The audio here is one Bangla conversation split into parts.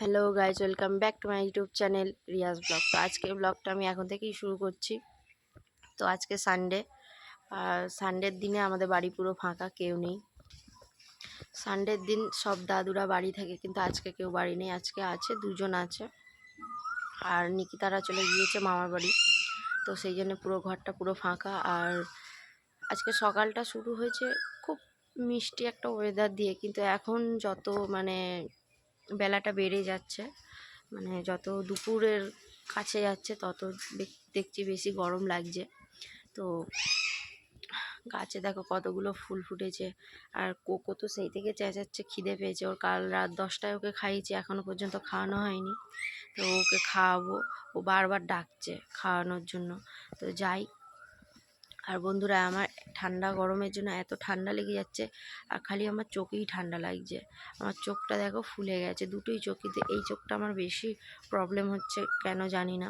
Hello guys welcome back to my YouTube channel Riaz vlog তো আজকের ব্লগটা আমি এখন থেকেই শুরু করছি। তো আজকে সানডে আর সানডের দিনে আমাদের বাড়ি পুরো ফাঁকা, কেউ নেই। সানডের দিন সব দাদুরা বাড়ি থাকে, কিন্তু আজকে কেউ বাড়ি নেই। আজকে আছে, দুজন আছে। আর নিকিতারা চলে গিয়েছে মামার বাড়ি। তো সেই জন্য পুরো ঘরটা পুরো ফাঁকা। আর আজকে সকালটা শুরু হয়েছে খুব মিষ্টি একটা ওয়েদার দিয়ে, কিন্তু এখন যত মানে বেলাটা বেড়ে যাচ্ছে। মানে যত দুপুরের কাছে যাচ্ছে, তত দেখ- দেখছি বেশি গরম লাগছে। তো গাছে দেখো কতগুলো ফুল ফুটেছে। আর কোকো তো সেই থেকে চেঁচাচ্ছে, খিদে পেয়েছে। ওর কাল রাত দশটায় ওকে খাইয়েছি এখনও পর্যন্ত খাওয়ানো হয়নি। তো ওকে খাওয়াবো, ও বারবার ডাকছে খাওয়ানোর জন্য। তো যাই আর বন্ধুরা, আমার ঠান্ডা গরমের জন্য এত ঠান্ডা লেগে যাচ্ছে আর খালি আমার চোখেই ঠান্ডা লাগছে। আমার চোখটা দেখো ফুলে গেছে, দুটোই চোখ। কিন্তু এই চোখটা আমার বেশি প্রবলেম হচ্ছে, কেন জানি না।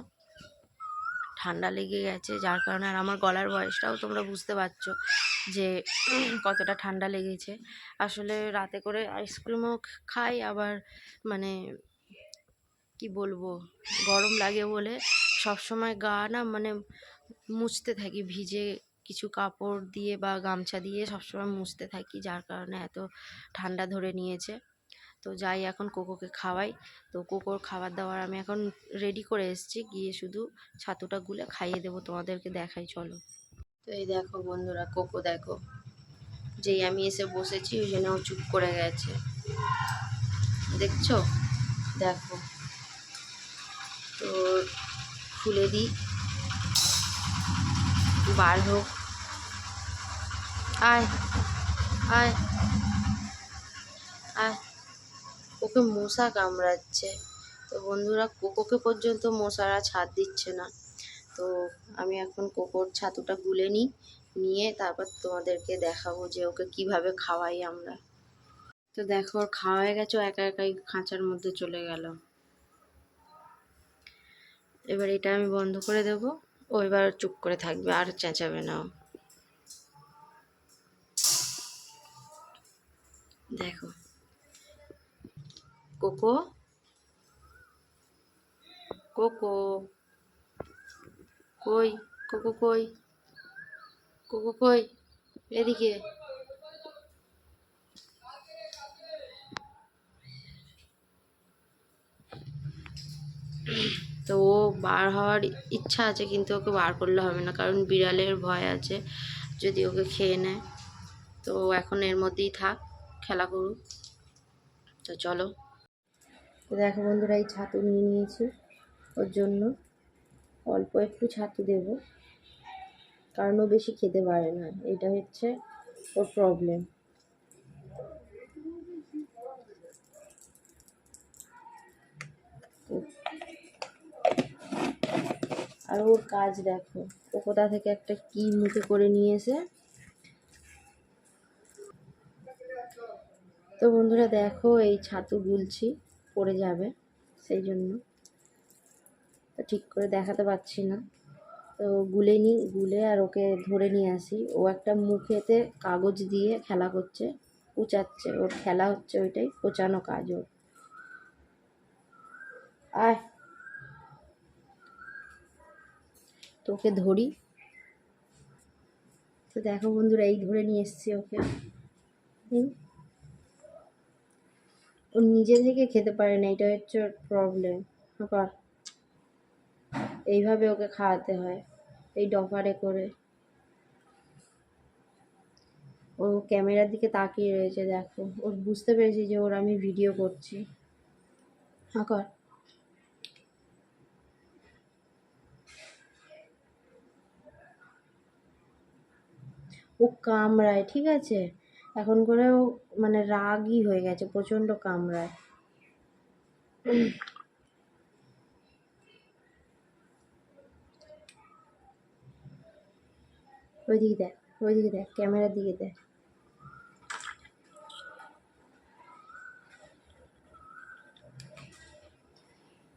ঠান্ডা লেগে গেছে, যার কারণে আর আমার গলার বয়সটাও তোমরা বুঝতে পারছ যে কতটা ঠান্ডা লেগেছে। আসলে রাতে করে আইসক্রিমও খাই, আবার মানে কি বলব, গরম লাগে বলে সবসময় গা না মানে মুছতে থাকি, ভিজে কিছু কাপড় দিয়ে বা গামছা দিয়ে সবসময় মুছতে থাকি, যার কারণে এত ঠান্ডা ধরে নিয়েছে। তো যাই এখন কোকোকে খাওয়াই। তো কোকোর খাবার দাবার আমি এখন রেডি করে এসেছি। গিয়ে শুধু ছাতুটা গুলে খাইয়ে দেবো তোমাদেরকে দেখাই, চলো। তো এই দেখো বন্ধুরা, কোকো দেখো। যেই আমি এসে বসেছি, ওই জন্য ও চুপ করে গেছে। দেখছ? দেখো। তো খুলে দিই। বার হোক। আয় আয় আয়। ওকে মশা কামড়াচ্ছে। তো বন্ধুরা, কোকোকে পর্যন্ত মশারা ছাদ দিচ্ছে না। তো আমি এখন কোকোর ছাতুটা গুলে নিই, নিয়ে তারপর তোমাদেরকে দেখাবো যে ওকে কীভাবে খাওয়াই আমরা। তো দেখো, ওর খাওয়া গেছে একা একাই খাঁচার মধ্যে চলে গেল। এবার এটা আমি বন্ধ করে দেব। ও এবার চুপ করে থাকবে, আর চেঁচাবে না দেখো। কোকো। কোকো। কই? কোকো কই? কোকো কই? এদিকে। তো ও বার হওয়ার ইচ্ছা আছে, কিন্তু ওকে বার করলে হবে না, কারণ বিড়ালের ভয় আছে, যদি ওকে খেয়ে নেয়। তো এখন এর মধ্যেই থাক। খেলা করুক। তো চলো। দেখো বন্ধুরা, এই ছাতু নিয়ে নিয়েছি। ওর জন্য অল্প একটু ছাতু দেব। কারণ ও বেশি খেতে পারে না। এটা হচ্ছে ওর প্রবলেম আর ওর কাজ দেখো। ও কোথা থেকে একটা কি মুখে করে নিয়ে তো বন্ধুরা দেখো, এই ছাতু গুলছি, পড়ে যাবে, সেই জন্য। তো ঠিক করে দেখাতে পারছি না। তো গুলে নিই গুলে আর ওকে ধরে নিয়ে আসি। ও একটা মুখেতে কাগজ দিয়ে খেলা করছে উচাচ্ছে ওর খেলা হচ্ছে ওইটাই, কোচানো কাজ ওর। আয়। তো ওকে ধরি। তো দেখো বন্ধুরা, এই ধরে নিয়ে এসছি ওকে। হুম। ও নিজে থেকে খেতে পারে না, এটা হচ্ছে ওর প্রবলেম আবার এইভাবে ওকে খাওয়াতে হয়, এই ডফারে করে। ও ক্যামেরার দিকে তাকিয়ে রয়েছে, দেখো। ওর বুঝতে পেরেছি যে ওর আমি ভিডিও করছি। হ্যাঁ কর ও কামড়ায়, ঠিক আছে? এখন করে ও মানে রাগই হয়ে গেছে, প্রচণ্ড কামড়ায়। ওইদিকে দেখ ওইদিকে দেখ, ক্যামেরার দিকে দেখ।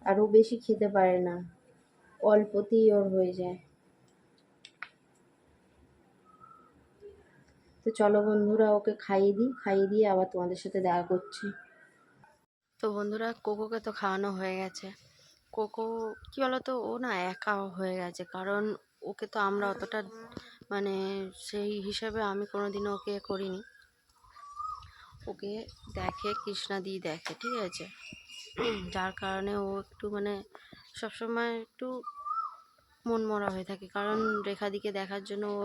আর ও বেশি খেতে পারে না, অল্পতেই ওর হয়ে যায়। তো চলো বন্ধুরা, ওকে খাইয়ে দিই, খাইয়ে দিয়ে আবার তোমাদের সাথে দেখা করছি। তো বন্ধুরা, কোকোকে তো খাওয়ানো হয়ে গেছে। কোকো, কী বলতো, ও না একা হয়ে গেছে, কারণ ওকে তো আমরা অতটা মানে সেই হিসাবে আমি কোনোদিনও ওকে করিনি। ওকে দেখে কৃষ্ণাদি দেখে, ঠিক আছে? যার কারণে ও একটু মানে সবসময় একটু মন মরা হয়ে থাকে। কারণ রেখাদিকে দেখার জন্য ও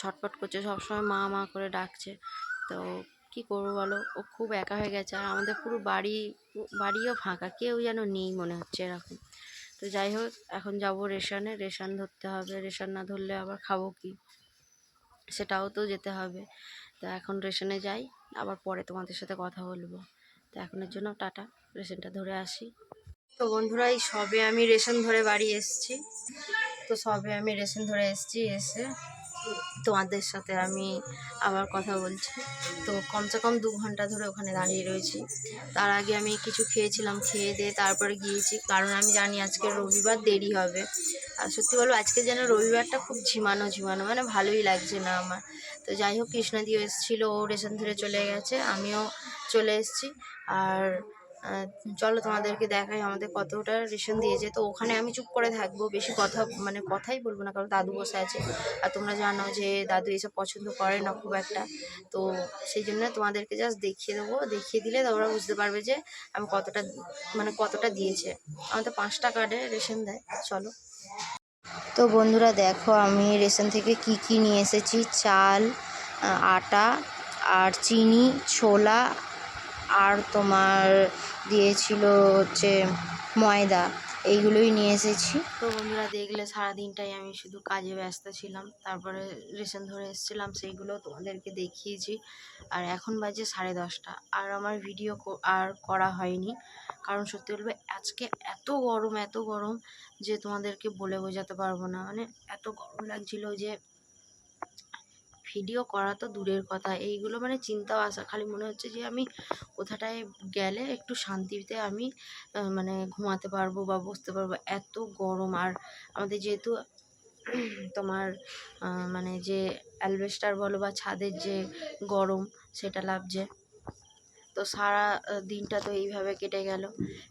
ছটপট করছে, সবসময় মা মা করে ডাকছে। তো কি করব বলো? ও খুব একা হয়ে গেছে আর আমাদের পুরো বাড়ি, বাড়িও ফাঁকা, কেউ যেন নেই মনে হচ্ছে এরকম। তো যাই হোক, এখন যাব রেশনে, রেশন ধরতে হবে। রেশন না ধরলে আবার খাব কি? সেটাও তো যেতে হবে। তো এখন রেশনে যাই, আবার পরে তোমাদের সাথে কথা বলব। তো এখনের জন্য টাটা, রেশনটা ধরে আসি। তো বন্ধুরা, এই সবে আমি রেশন ধরে বাড়ি এসেছি। তো সবে আমি রেশন ধরে এসেছি এসে তোমাদের সাথে আমি আবার কথা বলছি। তো কমসে কম দু ঘণ্টা ধরে ওখানে দাঁড়িয়ে রয়েছি। তার আগে আমি কিছু খেয়েছিলাম, খেয়ে দিয়ে তারপরে গিয়েছি। কারণ আমি জানি আজকে রবিবার দেরি হবে। আর সত্যি বলব, আজকে যেন রবিবারটা খুব ঝিমানো ঝিমানো মানে ভালোই লাগছে না আমার। তো যাই হোক, কৃষ্ণদিও এসেছিল, ও রেশন ধরে চলে গেছে, আমিও চলে এসেছি। আর চলো তোমাদেরকে দেখাই আমাদের কতটা রেশন দিয়েছে। তো ওখানে আমি চুপ করে থাকব, বেশি কথা মানে কথাই বলব না, কারণ দাদু বসে আছে। আর তোমরা জানো যে দাদু এসব পছন্দ করে না খুব একটা। তো সেই জন্য তোমাদেরকে জাস্ট দেখিয়ে দেবো। দেখিয়ে দিলে তোমরা বুঝতে পারবে যে আমি কতটা মানে কতটা দিয়েছে। আমাদের পাঁচটা কার্ডে রেশন দেয়, চলো। তো বন্ধুরা দেখো, আমি রেশন থেকে কি কি নিয়ে এসেছি? চাল আটা, আর চিনি, ছোলা আর তোমার দিয়েছিল হচ্ছে ময়দা, এইগুলোই নিয়ে এসেছি। তো বন্ধুরা, দেখলে সারাদিনটাই আমি শুধু কাজে ব্যস্ত ছিলাম। তারপরে রেশন ধরে এসেছিলাম, সেইগুলো তোমাদেরকে দেখিয়েছি। আর এখন বাজে সাড়ে দশটা, আর আমার ভিডিও আর করা হয়নি। কারণ সত্যি বলবে, আজকে এত গরম এত গরম যে তোমাদেরকে বলে বোঝাতে পারব না। মানে এত গরম লাগছিল যে ভিডিও করা তো দূরের কথা। এইগুলো মানে চিন্তাও আসা, খালি মনে হচ্ছে যে আমি কোথাটায় গেলে একটু শান্তিতে আমি মানে ঘুমাতে পারব বা বসতে পারব। এত গরম আর আমাদের যেহেতু তোমার মানে যে অ্যালবেস্টার বলো বা ছাদের যে গরম সেটা লাগছে। তো সারা দিনটা তো এইভাবে কেটে গেল।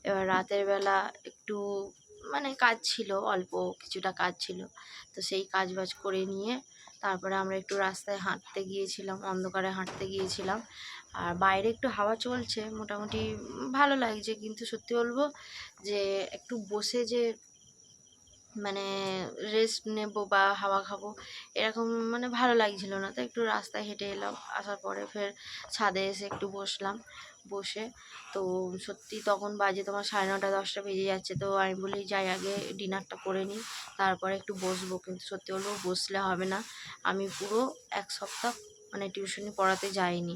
এবার রাতের বেলা একটু মানে কাজ ছিল, অল্প কিছুটা কাজ ছিল। তো সেই কাজ বাজ করে নিয়ে তারপরে আমরা একটু রাস্তায় হাঁটতে গিয়েছিলাম, অন্ধকারে হাঁটতে গিয়েছিলাম। আর বাইরে একটু হাওয়া চলছে, মোটামুটি ভালো লাগছে। কিন্তু সত্যি বলব যে একটু বসে যে মানে রেস্ট নেব বা হাওয়া খাব, এরকম মানে ভালো লাগছিল না। তো একটু রাস্তায় হেঁটে এলাম, আসার পরে ফের ছাদে এসে একটু বসলাম। বসে। তো সত্যি তখন বাজে তোমার সাড়ে নটা, দশটা বেজে যাচ্ছে। তো আমি বলি, যাই, আগে ডিনারটা করে নিই, তারপরে একটু বসবো। কিন্তু সত্যি বলব, বসলে হবে না। আমি পুরো এক সপ্তাহ মানে টিউশনি পড়াতে যাইনি।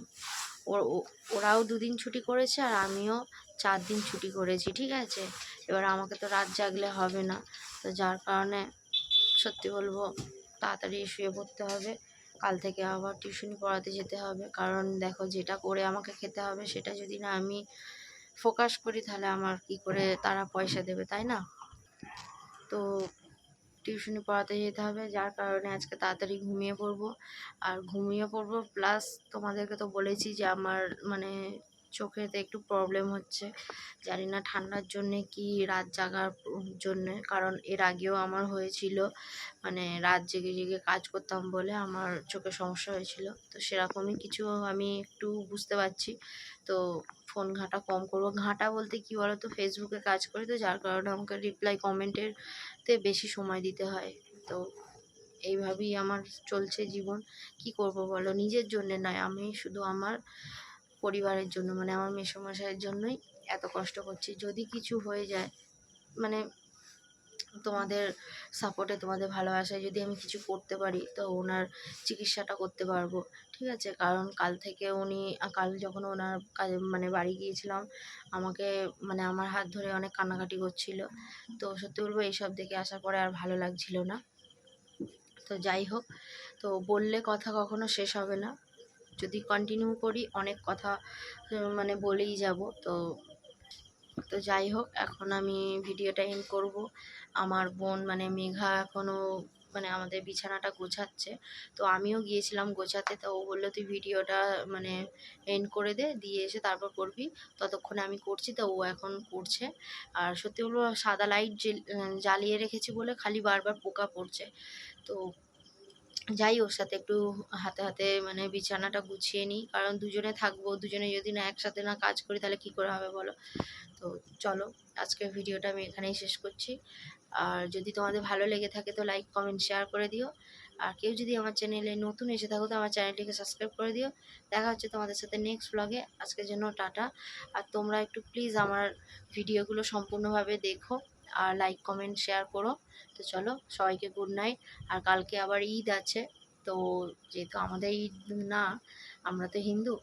ওরাও দুদিন ছুটি করেছে আর আমিও চার দিন ছুটি করেছি, ঠিক আছে? এবার আমাকে তো রাত জাগলে হবে না। তো যার কারণে সত্যি বলব, তাড়াতাড়ি শুয়ে পড়তে হবে। কাল থেকে আবার টিউশনি পড়াতে যেতে হবে। কারণ দেখো যেটা করে আমাকে খেতে হবে সেটা যদি না আমি ফোকাস করি তাহলে আমার কি করে তারা পয়সা দেবে, তাই না? তো টিউশনি পড়াতে যেতে হবে। যার কারণে আজকে তাড়াতাড়ি ঘুমিয়ে পড়ব। আর ঘুমিয়ে পড়ব, প্লাস তোমাদেরকে তো বলেছি যে আমার মানে চোখেতে একটু প্রবলেম হচ্ছে। জানি না ঠান্ডার জন্যে কি রাত জাগার জন্যে, কারণ এর আগেও আমার হয়েছিল মানে রাত জেগে জেগে কাজ করতাম বলে আমার চোখে সমস্যা হয়েছিল। তো সেরকমই কিছু আমি একটু বুঝতে পারছি। তো ফোন ঘাঁটা কম করব। ঘাঁটা বলতে কি বলো তো ফেসবুকে কাজ করি তো, যার কারণে আমাকে রিপ্লাই কমেন্টের তে বেশি সময় দিতে হয়। তো এইভাবেই আমার চলছে জীবন। কি করব বলো? নিজের জন্য নয়, আমি শুধু আমার পরিবারের জন্য মানে আমার মেসোমশাইয়ের জন্যই এত কষ্ট করছি। যদি কিছু হয়ে যায় মানে তোমাদের সাপোর্টে তোমাদের ভালোবাসায় যদি আমি কিছু করতে পারি, তো ওনার চিকিৎসাটা করতে পারব। ঠিক আছে? কারণ কাল থেকে উনি, কাল যখন ওনার কাজে মানে বাড়ি গিয়েছিলাম, আমাকে মানে আমার হাত ধরে অনেক কান্নাকাটি করছিল। তো সত্যি বলব, এইসব দেখে আসার পরে আর ভালো লাগছিল না। তো যাই হোক, তো বললে কথা কখনো শেষ হবে না। যদি কন্টিনিউ করি, অনেক কথা মানে বলেই যাব। তো তো যাই হোক, এখন আমি ভিডিওটা এন্ড করব। আমার বোন মানে মেঘা এখনও মানে আমাদের বিছানাটা গোছাচ্ছে। তো আমিও গিয়েছিলাম গোছাতে, তো ও বলল, তুই ভিডিওটা মানে এন্ড করে দে, দিয়ে এসে তারপর করবি। ততক্ষণে আমি করছি, তো ও এখন করছে। আর সত্যি বলব, সাদা লাইট জ্বালিয়ে রেখেছি বলে খালি বারবার পোকা পড়ছে। তো যাই ওর সাথে একটু হাতে হাতে মানে বিছানাটা গুছিয়ে নিই। কারণ দুজনে থাকব, দুজনে যদি না একসাথে না কাজ করি, তাহলে কি করে হবে বলো? তো চলো, আজকের ভিডিওটা আমি এখানেই শেষ করছি। আর যদি তোমাদের ভালো লেগে থাকে, তো লাইক কমেন্ট শেয়ার করে দিও। আর কেউ যদি আমার চ্যানেলে নতুন এসে থাকো, তো আমার চ্যানেলটিকে সাবস্ক্রাইব করে দিও। দেখা হচ্ছে তোমাদের সাথে নেক্সট ব্লগে আজকের জন্য টাটা। আর তোমরা একটু প্লিজ আমার ভিডিওগুলো সম্পূর্ণভাবে দেখো। আর লাইক কমেন্ট শেয়ার করো। তো চলো, সবাইকে গুড নাইট আর কালকে আবার ঈদ আছে, তো যেহেতু আমাদের ঈদ না, আমরা তো হিন্দু,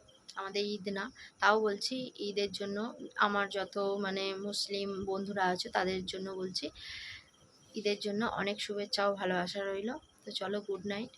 আমাদের ঈদ না। তাও বলছি ঈদের জন্য আমার যত মানে মুসলিম বন্ধুরা আছে, তাদের জন্য বলছি, ঈদের জন্য অনেক শুভেচ্ছা ও ভালোবাসা রইল। তো চলো গুড নাইট